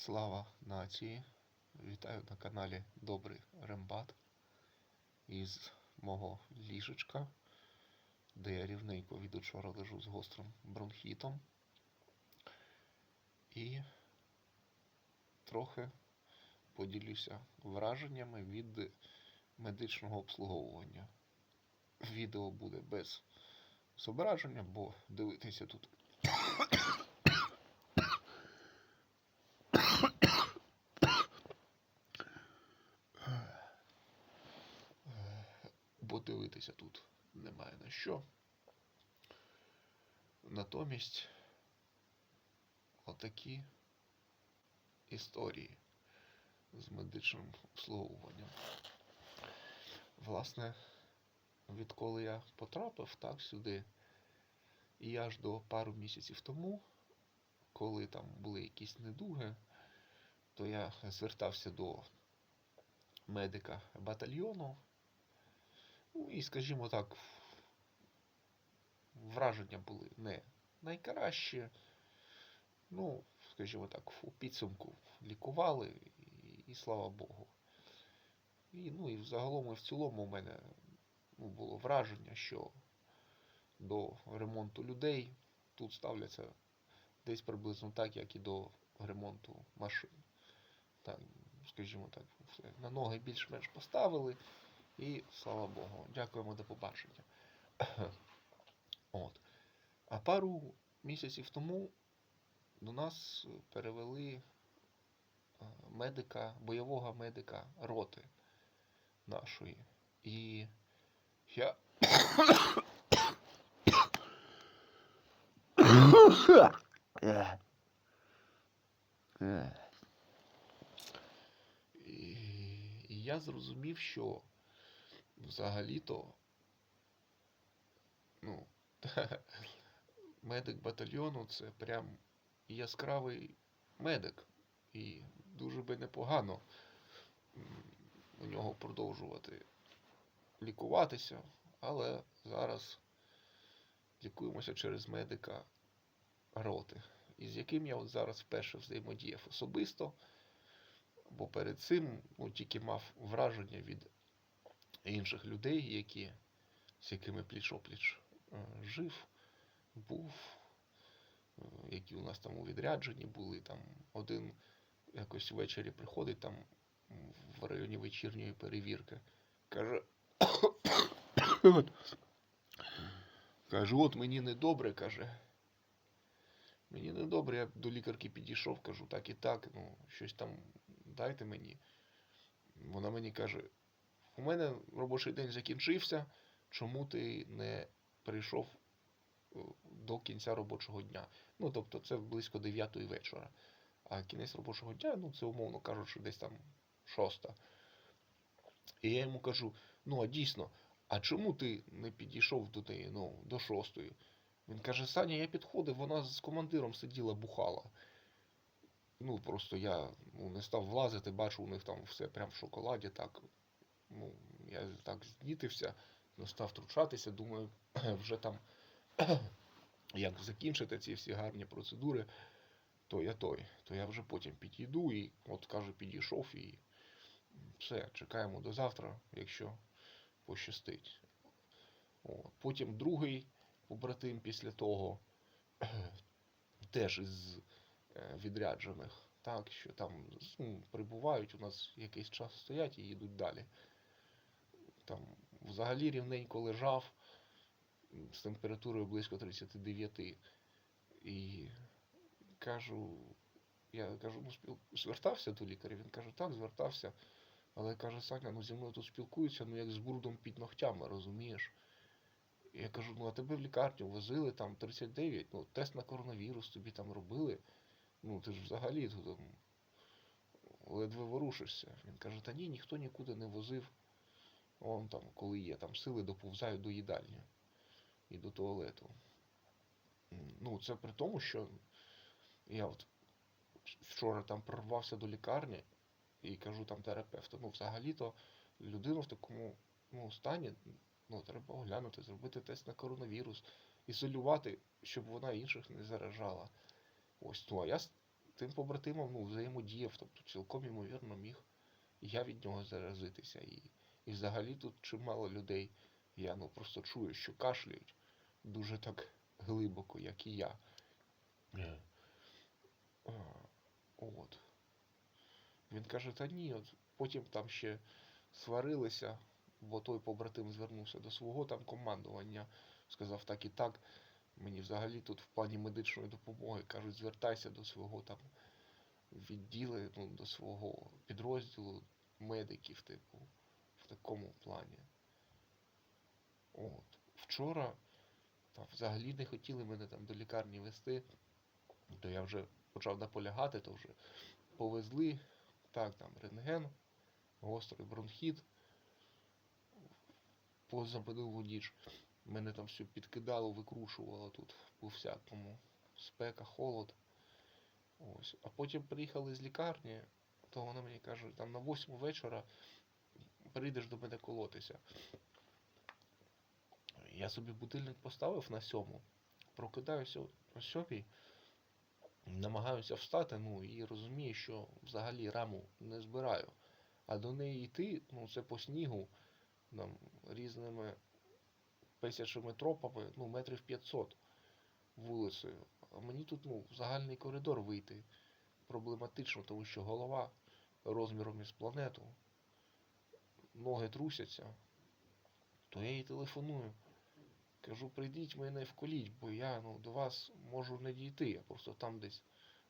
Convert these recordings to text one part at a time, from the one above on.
Слава нації! Вітаю на каналі Добрий Рембат із мого ліжечка, де я рівненько від учора лежу з гострим бронхітом. І трохи поділюся враженнями від медичного обслуговування. Відео буде без зображення, бо дивитися тут бо дивитися тут немає на що. Натомість отакі історії з медичним обслуговуванням. Власне, відколи я потрапив так сюди, і аж до пару місяців тому, коли там були якісь недуги, то я звертався до медика батальйону. Ну і, скажімо так, враження були не найкращі. Ну, скажімо так, у підсумку лікували, і, і слава Богу. І, ну, і взагалом і в цілому у мене ну, було враження, що до ремонту людей тут ставляться десь приблизно так, як і до ремонту машин. Так, скажімо так, на ноги більш-менш поставили. І слава Богу, дякуємо до побачення. От. А пару місяців тому до нас перевели е, медика, бойового медика роти нашої. І я. І, я зрозумів, що взагалі-то, ну, медик батальйону це прям яскравий медик. І дуже би непогано у нього продовжувати лікуватися, але зараз лікуємося через медика роти, із яким я от зараз вперше взаємодіяв особисто, бо перед цим ну, тільки мав враження від інших людей, які, з якими пліч-опліч е, жив, був, е, які у нас там у відрядженні були. Там один якось ввечері приходить там в районі вечірньої перевірки. Каже. Каже, от мені недобре, каже. Мені недобре, я до лікарки підійшов, кажу, так і так, ну, щось там дайте мені. Вона мені каже, у мене робочий день закінчився, чому ти не прийшов е, до кінця робочого дня? Ну, тобто це близько 9 вечора. А кінець робочого дня, ну, це умовно кажучи, десь там шоста. І я йому кажу: ну, а дійсно, а чому ти не підійшов до неї, ну, до шостої? Він каже, Саня, я підходив, вона з командиром сиділа, бухала. Ну, просто я ну, не став влазити, бачу, у них там все прям в шоколаді, так. Ну, я так знітився, став втручатися, думаю, вже там, як закінчити ці всі гарні процедури, то я той, то я вже потім підійду і, от каже, підійшов і все, чекаємо до завтра, якщо пощастить. От. Потім другий побратим після того, теж із е, відряджених, так, що там ну, прибувають, у нас якийсь час стоять і їдуть далі. Там взагалі рівненько лежав з температурою близько 39. І кажу, я кажу, ну звертався до лікаря. Він каже, так, звертався. Але каже, Саня, ну зі мною тут спілкуються, ну як з бурдом під ногтями, розумієш? Я кажу, ну а тебе в лікарню возили там 39, ну тест на коронавірус тобі там робили. Ну ти ж взагалі тут ледве ворушишся. Він каже, та ні, ніхто нікуди не возив. Он там, коли є там сили, доповзаю до їдальні і до туалету. Ну, це при тому, що я от вчора там прорвався до лікарні і кажу там терапевту, ну взагалі-то людину в такому ну, стані ну, треба оглянути, зробити тест на коронавірус, ізолювати, щоб вона інших не заражала. Ось, ну а я с- тим побратимом ну, взаємодіяв, тобто цілком ймовірно міг я від нього заразитися. І, і взагалі тут чимало людей. Я ну просто чую, що кашляють дуже так глибоко, як і я. Е. А, От. Він каже, та ні, от потім там ще сварилися, бо той побратим звернувся до свого там командування, сказав так і так. Мені взагалі тут в плані медичної допомоги кажуть, звертайся до свого там відділу, ну, до свого підрозділу медиків, типу, такому плані. От. Вчора там взагалі не хотіли мене там до лікарні вести, то я вже почав наполягати, то вже повезли. Так, там рентген, гострий бронхіт. Поза минулу ніч мене там все підкидало, викрушувало тут по всякому. Спека, холод. Ось. А потім приїхали з лікарні, то вона мені каже, там на 8 вечора прийдеш до мене колотися. Я собі будильник поставив на сьому, прокидаюся о сьомій, намагаюся встати, ну і розумію, що взагалі раму не збираю. А до неї йти, ну це по снігу, там, різними писячими тропами, ну, метрів 500 вулицею. А мені тут, ну, в загальний коридор вийти проблематично, тому що голова розміром із планету, ноги трусяться, то я їй телефоную. Кажу, прийдіть мене вколіть, бо я ну, до вас можу не дійти. Я просто там десь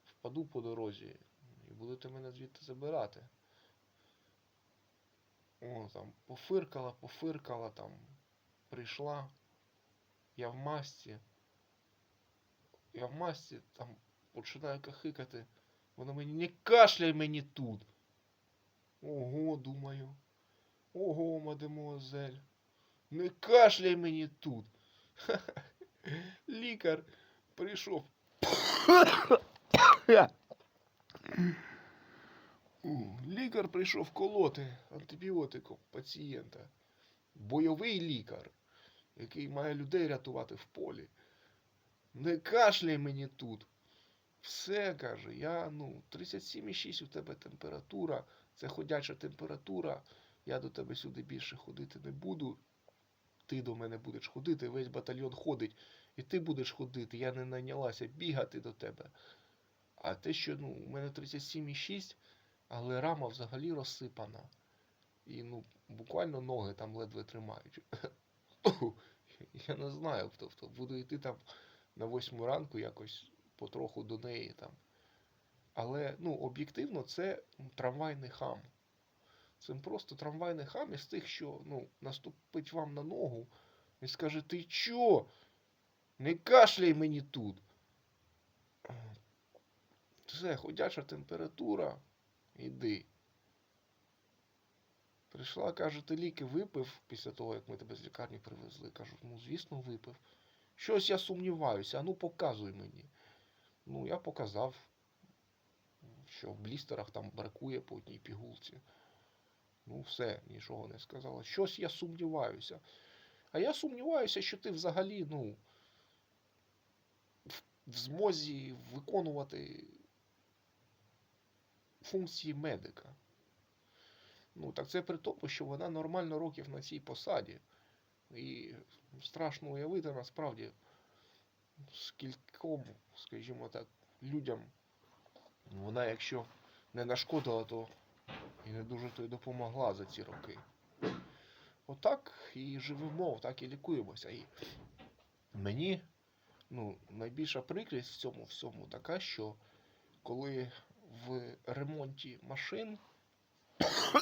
впаду по дорозі і будете мене звідти забирати. О, там пофиркала, пофиркала, там прийшла. Я в масці. Я в масці там починаю кахикати. Вона мені не кашляй мені тут. Ого, думаю. Ого, мадемуазель. Не кашляй мені тут. Лікар прийшов. Лікар прийшов колоти антибіотиком пацієнта. Бойовий лікар, який має людей рятувати в полі. Не кашляй мені тут. Все, каже, я, ну, 37,6 у тебе температура, це ходяча температура. Я до тебе сюди більше ходити не буду. Ти до мене будеш ходити, весь батальйон ходить, і ти будеш ходити. Я не найнялася бігати до тебе. А те, що ну, у мене 37,6, але рама взагалі розсипана. І ну, буквально ноги там ледве тримають. Я не знаю, тобто буду йти там на восьму ранку якось потроху до неї там. Але ну, об'єктивно це трамвайний хам. Це просто трамвайний хам із тих, що ну, наступить вам на ногу і скаже, ти чо? Не кашляй мені тут. Все, ходяча температура, іди. Прийшла, каже, ти ліки випив після того, як ми тебе з лікарні привезли. Кажу, ну, звісно, випив. Щось я сумніваюся, а ну показуй мені. Ну, я показав, що в блістерах там бракує по одній пігулці. Ну, все, нічого не сказала. Щось я сумніваюся. А я сумніваюся, що ти взагалі, ну, в, змозі виконувати функції медика. Ну, так це при тому, що вона нормально років на цій посаді. І страшно уявити насправді, скільком, скажімо так, людям вона, якщо не нашкодила, то і не дуже то й допомогла за ці роки. Отак і живемо, так і лікуємося. І мені ну, найбільша прикрість в цьому всьому така, що коли в ремонті машин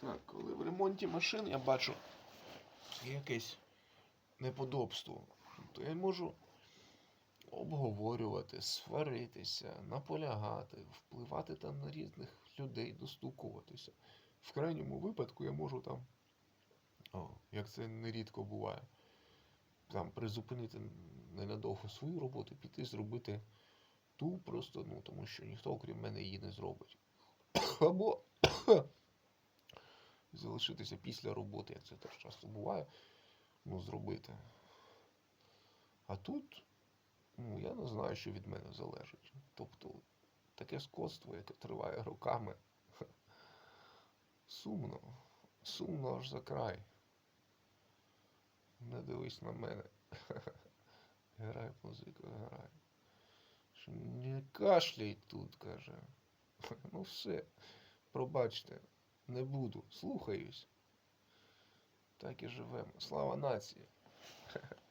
Так, ремонті машин я бачу якесь неподобство, то я можу обговорювати, сваритися, наполягати, впливати там на різних людей, достукуватися. В крайньому випадку я можу там, о, як це нерідко буває, там призупинити ненадовго свою роботу, піти зробити ту просто, ну, тому що ніхто, окрім мене, її не зробить. Або залишитися після роботи, як це теж часто буває, ну, зробити. А тут, ну, я не знаю, що від мене залежить. Тобто, таке скотство, яке триває роками. Сумно. Сумно аж за край. Не дивись на мене. Грай музику, грай. Не кашляй тут, каже. Ну все, пробачте, не буду, слухаюсь. Так і живемо. Слава нації.